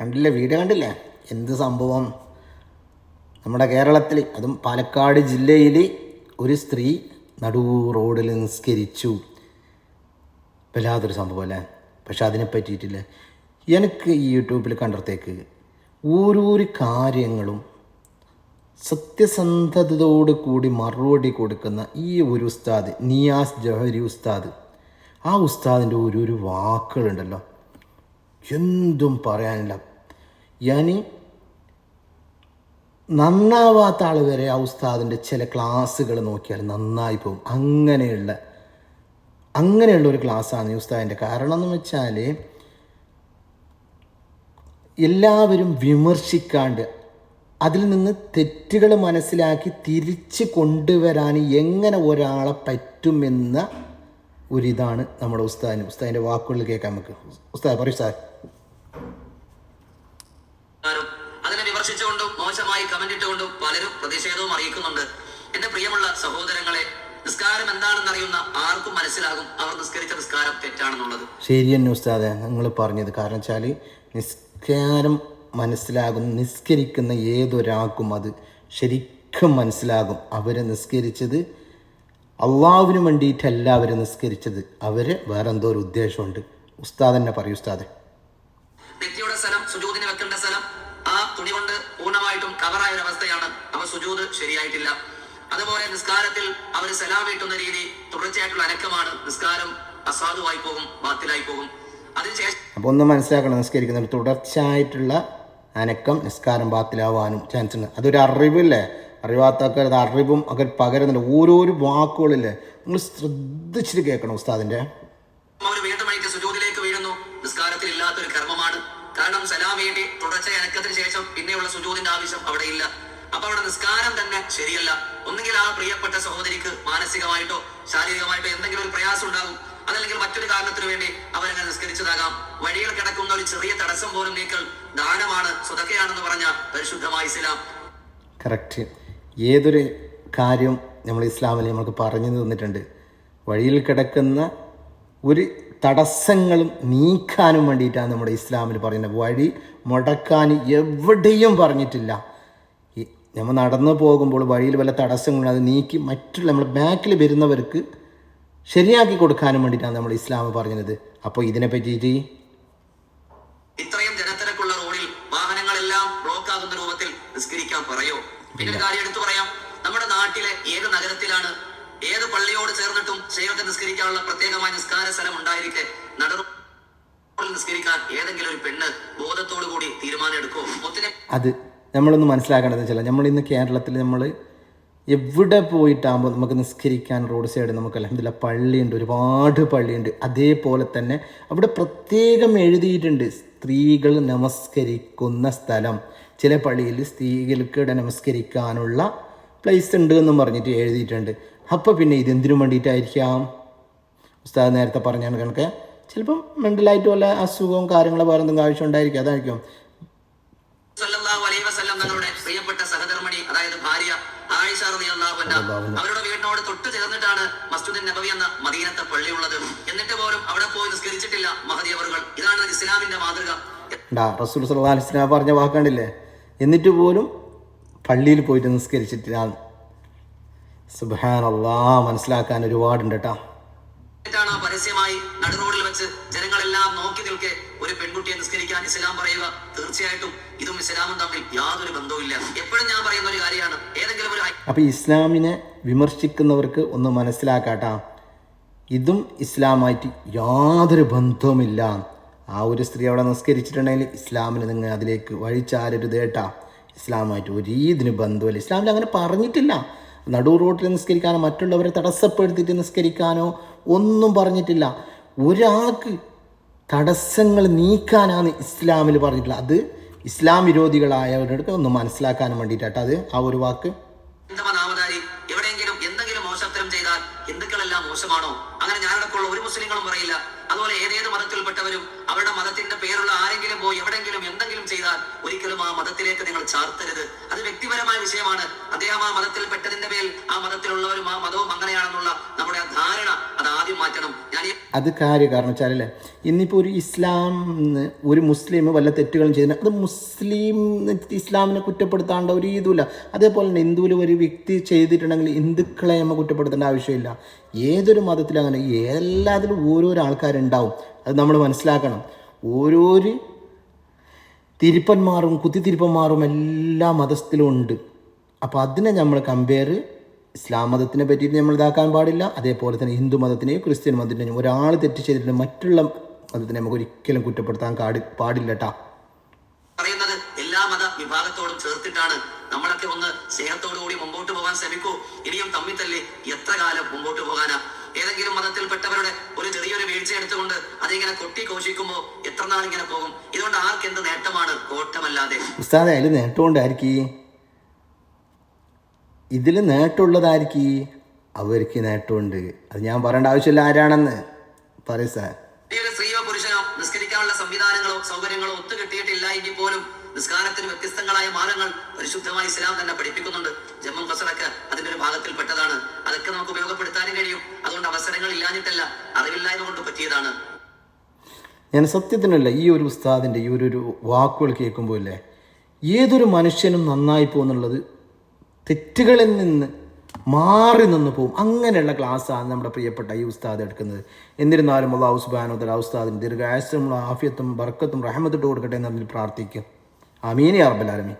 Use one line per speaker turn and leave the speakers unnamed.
കണ്ടില്ലേ? വീട് കണ്ടില്ല? എന്ത് സംഭവം? നമ്മുടെ കേരളത്തിൽ അതും പാലക്കാട് ജില്ലയിൽ ഒരു സ്ത്രീ നടൂ റോഡിൽ നിസ്കരിച്ചു. വല്ലാത്തൊരു സംഭവം അല്ലേ? പക്ഷെ അതിനെ പറ്റിയിട്ടില്ല? എനിക്ക് ഈ യൂട്യൂബിൽ കണ്ടിടത്തേക്ക് ഓരോരു കാര്യങ്ങളും സത്യസന്ധതയോട് കൂടി മറുപടി കൊടുക്കുന്ന ഈ ഒരു ഉസ്താദ് നിയാസ് ജഹരി ഉസ്താദ്. ആ ഉസ്താദിന്റെ ഓരോരു വാക്കുകളുണ്ടല്ലോ. എന്തും പറയാനില്ല. ഞാൻ നന്നാവാത്ത ആൾ വരെ ആ ഉസ്താദിന്റെ ചില ക്ലാസ്സുകൾ നോക്കിയാൽ നന്നായി പോകും. അങ്ങനെയുള്ള അങ്ങനെയുള്ള ഒരു ക്ലാസ്സാണ് ഈ ഉസ്താദിന്റെ കാരണം എന്ന് വെച്ചാൽ എല്ലാവരും വിമർശിക്കാണ്ട് അതിൽ നിന്ന് തെറ്റുകൾ മനസ്സിലാക്കി തിരിച്ച് കൊണ്ടുവരാൻ എങ്ങനെ ഒരാളെ പറ്റുമെന്ന ഒരിതാണ് നമ്മുടെ ഉസ്താദിന്. ഉസ്താദിന്റെ വാക്കുകളിൽ കേൾക്കാൻ നമുക്ക്. ഉസ്താദ് പറയൂ സാർ.
അതിനെ വിമർശിച്ചുകൊണ്ടും മോശമായി കമന്റ് ഇട്ടുകൊണ്ടും പലരും പ്രതിഷേധവും അറിയിക്കുന്നുണ്ട്. എന്റെ പ്രിയമുള്ള സഹോദരങ്ങളെ നിസ്കാരം എന്താണെന്ന് അറിയുന്ന ആർക്കും മനസ്സിലാകും അവർ നിസ്കരിച്ച നിസ്കാരം തെറ്റാണെന്നുള്ളത്.
ശരി തന്നെ ഉസ്താദ് നിങ്ങൾ പറഞ്ഞത്. കാരണം വെച്ചാൽ നിസ്കാരം മനസ്സിലാകും നിസ്കരിക്കുന്ന ഏതൊരാൾക്കും അത് ശരിക്കും മനസ്സിലാകും. അവരെ നിസ്കരിച്ചത് അള്ളാവിന് വേണ്ടിയിട്ടല്ല അവർ നിസ്കരിച്ചത്. അവർ വേറെ എന്തോ ഒരു ഉദ്ദേശമുണ്ട്. ഉസ്താദ് തന്നെ പറയൂ ഉസ്താദ്.
വ്യക്തിയുടെ സ്ഥലം സുജൂദിന് വെക്കേണ്ട സ്ഥലം ആ തുണി കൊണ്ട് പൂർണമായിട്ടും കവറായ ഒരു അവസ്ഥയാണ്. അവ സുജൂദ് ശരിയായിട്ടില്ല. അതുപോലെ നിസ്കാരത്തിൽ അവർ സലാം വീട്ടുന്ന രീതി തുടർച്ചയായിട്ടുള്ള അനക്കമാണ്. നിസ്കാരം അസാധുവായി പോകും ബാത്തിലായി പോകും. അതിനുശേഷം
അപ്പോൾ ഒന്ന് മനസ്സിലാക്കണം നിസ്കരിക്കുന്ന തുടർച്ചയായിട്ടുള്ള അനക്കം നിസ്കാരം ബാത്തിലാവാനും ചാൻസ് ഉണ്ട്. അതൊരു അറിവില്ലേ? അറിവാത്തൊക്കെ അത് അറിവും ഒക്കെ പകരുന്നുണ്ട്. ഓരോരോ വാക്കുകളില്ലേ? നിങ്ങൾ ശ്രദ്ധിച്ചിട്ട് കേൾക്കണം
ഉസ്താദിന്റെ. നിസ്കാരത്തിൽ ഇല്ലാത്തൊരു കർമ്മമാണ്. കാരണം സലാം വേണ്ടി തുടർച്ച അനക്കത്തിന് ശേഷം പിന്നെയുള്ള സുജൂദിന്റെ ആവശ്യം അവിടെ ഇല്ല. അപ്പൊ അവിടെ നിസ്കാരം തന്നെ ശരിയല്ല. ഒന്നുകിൽ ആ പ്രിയപ്പെട്ട സഹോദരിക്ക് മാനസികമായിട്ടോ ശാരീരികമായിട്ടോ എന്തെങ്കിലും ഒരു പ്രയാസം ഉണ്ടാകും. അതല്ലെങ്കിൽ മറ്റൊരു കാരണത്തിനു വേണ്ടി അവരങ്ങനെ നിസ്കരിച്ചതാകാം. വഴിയിൽ കിടക്കുന്ന ഒരു ചെറിയ തടസ്സം പോലും നീക്കൽ ദാനമാണ്. സ്വതക്കയാണെന്ന് പറഞ്ഞ പരിശുദ്ധമായ ഇസ്ലാം
കറക്റ്റ് ഏതൊരു കാര്യം നമ്മൾ ഇസ്ലാമിൽ നമുക്ക് പറഞ്ഞു തന്നിട്ടുണ്ട്. വഴിയിൽ കിടക്കുന്ന ഒരു തടസ്സങ്ങളും നീക്കാനും വേണ്ടിയിട്ടാണ് നമ്മുടെ ഇസ്ലാമിൽ പറയുന്നത്. വഴി മുടക്കാൻ എവിടെയും പറഞ്ഞിട്ടില്ല. നമ്മൾ നടന്നു പോകുമ്പോൾ വഴിയിൽ വല്ല തടസ്സങ്ങളും അത് നീക്കി മറ്റുള്ള നമ്മൾ ബാക്കിൽ വരുന്നവർക്ക് ശരിയാക്കി കൊടുക്കാനും വേണ്ടിയിട്ടാണ് നമ്മൾ ഇസ്ലാം പറഞ്ഞത്. അപ്പോൾ ഇതിനെ പറ്റിയിട്ട്
ഇത്രയും ജനത്തിരക്കുള്ള റോഡിൽ വാഹനങ്ങളെല്ലാം ബ്ലോക്ക് ആകുന്ന രൂപത്തിൽ നിസ്കരിക്കാൻ പറയോ? പിന്നെ കാര്യം എടുത്തു പറയാം. നമ്മുടെ നാട്ടിലെ ഏത് നഗരത്തിലാണ് ഏത് പള്ളിയോട് ചേർന്നിട്ടും ശൈവത്തെ നിസ്കരിക്കാനുള്ള പ്രത്യേകമായ നിസ്കാര സ്ഥലം ഉണ്ടായിരിക്കെ. നട നിസ്കരിക്കാൻ ഏതെങ്കിലും ഒരു പെണ്ണ് ബോധത്തോടു കൂടി തീരുമാനം മുത്തിനെ
അത് നമ്മളൊന്ന് മനസ്സിലാക്കേണ്ടത് വെച്ചാൽ നമ്മൾ ഇന്ന് കേരളത്തിൽ നമ്മൾ എവിടെ പോയിട്ടാകുമ്പോൾ നമുക്ക് നിസ്കരിക്കാൻ റോഡ് സൈഡ് നമുക്ക് അലഹമില്ല പള്ളിയുണ്ട് ഒരുപാട് പള്ളിയുണ്ട്. അതേപോലെ തന്നെ അവിടെ പ്രത്യേകം എഴുതിയിട്ടുണ്ട് സ്ത്രീകൾ നമസ്കരിക്കുന്ന സ്ഥലം. ചില പള്ളിയിൽ സ്ത്രീകൾക്ക് ഇവിടെ നമസ്കരിക്കാനുള്ള പ്ലേസ് ഉണ്ട് എന്നും പറഞ്ഞിട്ട് എഴുതിയിട്ടുണ്ട്. അപ്പോൾ പിന്നെ ഇതെന്തിനു വേണ്ടിയിട്ടായിരിക്കാം? ഉസ്താദ് നേരത്തെ പറഞ്ഞാണ് കണക്ക്. ചിലപ്പം മെന്റലായിട്ട് വല്ല അസുഖവും കാര്യങ്ങളോ വേറെ എന്തെങ്കിലും ആവശ്യം ഉണ്ടായിരിക്കും അതായിരിക്കും.
തങ്ങളുടെ പ്രിയപ്പെട്ട സഹധർമ്മിണി അതായത് ഭാര്യ ആയിഷ റളിയല്ലാഹു അൻഹ അവരുടെ വീടിനോട് തൊട്ട് ചേർന്നിട്ടാണ് മസ്ജിദ് നബവി എന്ന മദീനത്തെ പള്ളിയുള്ളത് എന്നിട്ട് പോലും
ഉണ്ടാ റസൂൽ സല്ലാ അലിസ്ലാം പറഞ്ഞ വാക്കാണ്ടില്ലേ എന്നിട്ട് പോലും പള്ളിയിൽ പോയിട്ട് നിസ്കരിച്ചിട്ടില്ല സുബാൻ അള്ളാ മനസ്സിലാക്കാൻ ഒരുപാടുണ്ട് കേട്ടോ
എന്നിട്ടാണ് ആ പരസ്യമായി നടുറോഡിൽ വെച്ച് ജനങ്ങളെല്ലാം നോക്കി നിൽക്കെ ഒരു പെൺകുട്ടിയെ നിസ്കരിക്കാൻ ഇസ്ലാം പറയുക. തീർച്ചയായിട്ടും ഇതും ഇസ്ലാമും തമ്മിൽ യാതൊരു ബന്ധവുമില്ല. എപ്പോഴും ഞാൻ പറയുന്ന ഒരു കാര്യമാണ്. ഏതെങ്കിലും ഒരു
അപ്പോൾ ഇസ്ലാമിനെ വിമർശിക്കുന്നവർക്ക് ഒന്ന് മനസ്സിലാക്കാട്ടാ. ഇതും ഇസ്ലാമായിട്ട് യാതൊരു ബന്ധവുമില്ല ആ ഒരു സ്ത്രീ അവിടെ നിസ്കരിച്ചിട്ടുണ്ടെങ്കിൽ ഇസ്ലാമിന് നിങ്ങൾ അതിലേക്ക് വഴിച്ചാരരുത് കേട്ടാ. ഇസ്ലാമായിട്ട് ഒരു ഇതിന് ബന്ധമില്ല ഇസ്ലാമിൽ അങ്ങനെ പറഞ്ഞിട്ടില്ല. നടു റോട്ടിൽ നിസ്കരിക്കാനോ മറ്റുള്ളവരെ തടസ്സപ്പെടുത്തിയിട്ട് നിസ്കരിക്കാനോ ഒന്നും പറഞ്ഞിട്ടില്ല. ഒരാൾക്ക് തടസ്സങ്ങൾ നീക്കാനാണ് ഇസ്ലാമിൽ പറഞ്ഞിട്ടുള്ളത്. അത് ഇസ്ലാം വിരോധികളായവരുടെ ഒന്ന് മനസ്സിലാക്കാനും വേണ്ടിയിട്ടാ അത് ആ ഒരു വാക്ക്.
എവിടെയെങ്കിലും എന്തെങ്കിലും മോശത്തരം ചെയ്താൽ ഹിന്ദുക്കളെല്ലാം മോശമാണോ? അങ്ങനെ ഞാനടക്കമുള്ള ഒരു മുസ്ലിങ്ങളും പറയില്ല. അതുപോലെ ഏതേത് മതത്തിൽപ്പെട്ടവരും അവരുടെ മതത്തിന്റെ പേരുള്ള ആരെങ്കിലും പോയി എവിടെങ്കിലും എന്തെങ്കിലും ചെയ്താൽ ഒരിക്കലും ആ മതത്തിലേക്ക് നിങ്ങൾ ചാർത്തരുത്. അത് വ്യക്തിപരമായ വിഷയമാണ്. അദ്ദേഹം ആ മതത്തിൽ പെട്ടതിന്റെ പേരിൽ ആ മതത്തിലുള്ളവരും ആ മതവും അങ്ങനെയാണെന്നുള്ള നമ്മുടെ ആ ധാരണ അത് ആദ്യം മാറ്റണം. ഞാൻ
അത് കാര്യം കാരണം വെച്ചാലല്ലേ ഇന്നിപ്പോൾ ഒരു ഇസ്ലാം ഒരു മുസ്ലിം വല്ല തെറ്റുകളും ചെയ്യുന്ന അത് മുസ്ലിം ഇസ്ലാമിനെ കുറ്റപ്പെടുത്താണ്ട ഒരു ഇതുമില്ല. അതേപോലെ തന്നെ ഹിന്ദുവിൽ ഒരു വ്യക്തി ചെയ്തിട്ടുണ്ടെങ്കിൽ ഹിന്ദുക്കളെ നമ്മൾ കുറ്റപ്പെടുത്തേണ്ട ആവശ്യമില്ല. ഏതൊരു മതത്തിലും അങ്ങനെ എല്ലാത്തിലും ഓരോരോ ആൾക്കാരുണ്ടാവും അത് നമ്മൾ മനസ്സിലാക്കണം. ഓരോരു തിരുപ്പന്മാരും കുത്തിത്തിരുപ്പന്മാരും എല്ലാ മതത്തിലും ഉണ്ട്. അപ്പോൾ അതിനെ നമ്മൾ കമ്പയർ ഇസ്ലാം മതത്തിനെ പറ്റിയിട്ട് നമ്മൾ ഇതാക്കാൻ പാടില്ല. അതേപോലെ തന്നെ ഹിന്ദു മതത്തിനെയും ക്രിസ്ത്യൻ മതത്തിനെയും ഒരാൾ തെറ്റ് ചെയ്തിട്ട് മറ്റുള്ള മതത്തിനെ നമുക്ക് ഒരിക്കലും കുറ്റപ്പെടുത്താൻ കാടി പാടില്ല കേട്ടാ
പറയുന്നത് എല്ലാ മത വിഭാഗത്തോടും ചേർത്തിട്ടാണ്. നമ്മളൊക്കെ ഒന്ന് സ്നേഹത്തോടു കൂടി മുമ്പോട്ട് പോകാൻ ശ്രമിക്കൂ. ഇനിയും തമ്മിൽ തല്ലി എത്ര കാലം മുമ്പോട്ട് പോകാനാ? ഏതെങ്കിലും മതത്തിൽപ്പെട്ടവരുടെ ഒരു ചെറിയൊരു വീഴ്ച എടുത്തുകൊണ്ട് അതിങ്ങനെ കൊട്ടി കോശിക്കുമ്പോൾ എത്ര നാൾ ഇങ്ങനെ പോകും? ഇതുകൊണ്ട് ആർക്ക് എന്ത് നേട്ടമാണ്? കോട്ടമല്ലാതെ.
ഉസ്താദ് അതിൽ നേട്ടമുണ്ടായിരിക്കും? ഇതിൽ നേട്ടമുള്ളതായിരിക്കും? അവർക്ക് നേട്ടമുണ്ട്. അത് ഞാൻ പറയേണ്ട ആവശ്യമില്ല ആരാണെന്ന്. പറയ സാർ.
ഈ ഒരു സ്ത്രീയോ പുരുഷനോ നിസ്കരിക്കാനുള്ള സംവിധാനങ്ങളോ സൗകര്യങ്ങളോ ഒത്തു കിട്ടിയിട്ടില്ല എങ്കിൽ പോലും നിസ്കാരത്തിന് വ്യത്യസ്തങ്ങളായ മാർഗങ്ങൾ പരിശുദ്ധമായി ഇസ്ലാം തന്നെ പഠിപ്പിക്കുന്നുണ്ട്. ജമ്മു കസറൊക്കെ അതിന്റെ ഒരു ഭാഗത്തിൽപ്പെട്ടതാണ്. അതൊക്കെ നമുക്ക് ഉപയോഗപ്പെടുത്താനും കഴിയും. അവസരങ്ങൾ ഇല്ലാഞ്ഞിട്ടല്ല അറിവില്ലായ്മ കൊണ്ട് പറ്റിയതാണ്.
ഞാൻ സത്യത്തിനല്ല ഈ ഒരു ഉസ്താദിന്റെ ഈ ഒരു വാക്കുകൾ കേൾക്കുമ്പോൾ അല്ലേ? ഏതൊരു മനുഷ്യനും നന്നായി പോകുന്നുള്ളത് തെറ്റുകളിൽ നിന്ന് മാറി നിന്ന് പോകും. അങ്ങനെയുള്ള ക്ലാസ്സാണ് നമ്മുടെ പ്രിയപ്പെട്ട ഈ ഉസ്താദ് എടുക്കുന്നത്. എന്നിരുന്നാലും അള്ളാഹു സുബാനോദൽ തല ഉസ്താദിന് ദീർഘായുസും ആഫിയത്തും ബർക്കത്തും റഹമത്തിട്ട് കൊടുക്കട്ടെ എന്ന് പ്രാർത്ഥിക്കും അമീനി അറബലാലമി